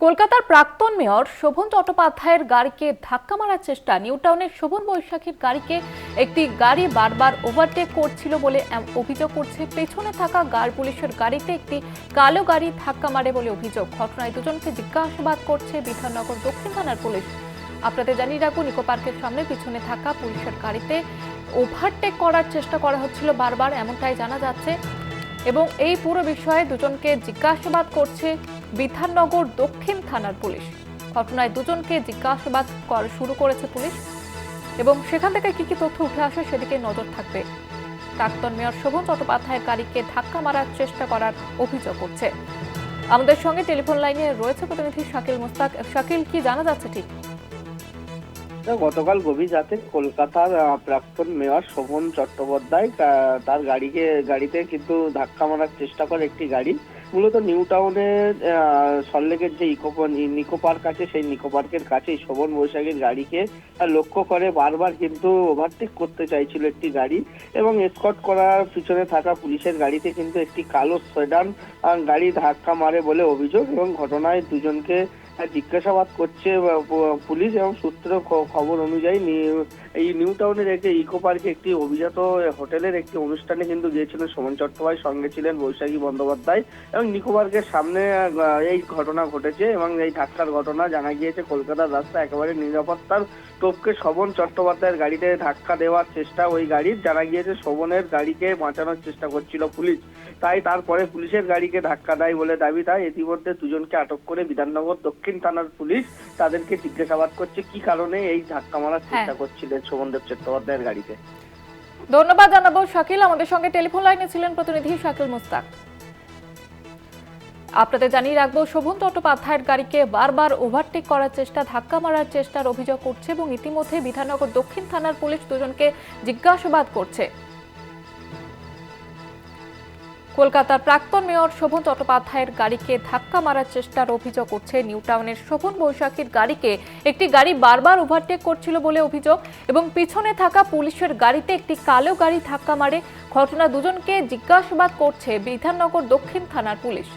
কলকাতার প্রাক্তন মেয়র শোভন চট্টোপাধ্যায়ের গাড়িকে ধাক্কা মারার চেষ্টা। নিউ টাউনের শোভন বৈশাখীর গাড়িকে একটি গাড়ি বারবার ওভারটেক করছিল বলে অভিযোগ করছে। পেছনে থাকা গার্ড পুলিশের গাড়িতে একটি কালো গাড়ি ধাক্কা মারে বলে অভিযোগ। ঘটনায় দুজনকে জিজ্ঞাসাবাদ করছে বিধাননগর দক্ষিণ থানার পুলিশ। আপনাদের জানিয়ে রাখুন নিকো পার্কের সামনে পিছনে থাকা পুলিশের গাড়িতে ওভারটেক করার চেষ্টা করা হচ্ছিল বারবার, এমনটাই জানা যাচ্ছে। এবং এই পুরো বিষয়ে দুজনকে জিজ্ঞাসাবাদ করছে বিধাননগর দক্ষিণ থানার পুলিশ। ঘটনায় দুজনকে জিজ্ঞাসাবাদ করা শুরু করেছে পুলিশ। এবং সেখান থেকে কি কি তথ্য উঠে আসে সেদিকে নজর থাকবে। প্রাক্তন মেয়র শোভন চট্টোপাধ্যায়ের গাড়িকে ধাক্কা মারার চেষ্টা করার অভিযোগ করছে আমাদের সঙ্গে টেলিফোন লাইনে রয়েছে প্রতিনিধি শাকিল মুস্তাক। শাকিল, কি জানা যাচ্ছে ঠিক? গতকাল গভীর রাতে কলকাতার প্রাক্তন মেয়র শোভন চট্টোপাধ্যায় তার গাড়িকে, গাড়িতে কিন্তু ধাক্কা মারার চেষ্টা করে একটি গাড়ি। মূলত নিউ টাউনের সল্লেকের যে ইকো নিকো পার্ক আছে, সেই নিকো পার্কের কাছেই শোভন বৈশাখের গাড়িকে লক্ষ্য করে বারবার কিন্তু ওভারটেক করতে চাইছিল একটি গাড়ি এবং এসকট করার পিছনে থাকা পুলিশের গাড়িতে কিন্তু একটি কালো সেডান গাড়ি ধাক্কা মারে বলে অভিযোগ এবং ঘটনায় দুজনকে জিজ্ঞাসাবাদ করছে পুলিশ এবং সূত্র খবর অনুযায়ী এই নিউ টাউনের একটি ইকো পার্কে একটি অভিজাত হোটেলের একটি অনুষ্ঠানে কিন্তু গিয়েছিলেন সোমন চট্টোপাধ্যায়, সঙ্গে ছিলেন বৈশাখী বন্দ্যোপাধ্যায় এবং নিকো পার্কের সামনে এই ঘটনা ঘটেছে এবং এই ধাক্কার ঘটনা জানা গিয়েছে কলকাতার রাস্তা একেবারে নিরাপত্তার টোপকে শোভন চট্টোপাধ্যায়ের গাড়িতে ধাক্কা দেওয়ার চেষ্টা ওই গাড়ির। জানা গিয়েছে শোভনের গাড়িকে বাঁচানোর চেষ্টা করছিল পুলিশ। তাই তারপরে পুলিশের গাড়িকে ধাক্কা দেয় বলে দাবি। তাই ইতিমধ্যে দুজনকে আটক করে বিধাননগর দক্ষিণ থানার পুলিশ তাদেরকে জিজ্ঞাসাবাদ করছে কি কারণে এই ধাক্কা মারার চেষ্টা হ্যাঁ। করছিলেন শোভনদেব চট্টোপাধ্যায়ের গাড়িতে। ধন্যবাদ জানাব শাকিল। আমাদের সঙ্গে টেলিফোন লাইনে ছিলেন প্রতিনিধি শাকিল মুস্তাক। আপনাদের জানিয়ে রাখব শোভন চট্টোপাধ্যায়ের গাড়িকে বারবার ওভারটেক করার চেষ্টা ধাক্কা মারার চেষ্টার অভিযোগ করছে এবং ইতিমধ্যে বিধাননগর দক্ষিণ থানার পুলিশ দুজনকে জিজ্ঞাসাবাদ করছে। কলকাতার প্রাক্তন মেয়র শোভন চট্টোপাধ্যায়ের গাড়িকে ধাক্কা মারার চেষ্টার অভিযোগ করছে নিউ টাউনের শোভন বৈশাখীর গাড়িকে একটি গাড়ি বারবার ওভারটেক করছিল বলে অভিযোগ এবং পিছনে থাকা পুলিশের গাড়িতে একটি কালো গাড়ি ধাক্কা মারে। ঘটনা দুজনকে জিজ্ঞাসাবাদ করছে বিধাননগর দক্ষিণ থানার পুলিশ।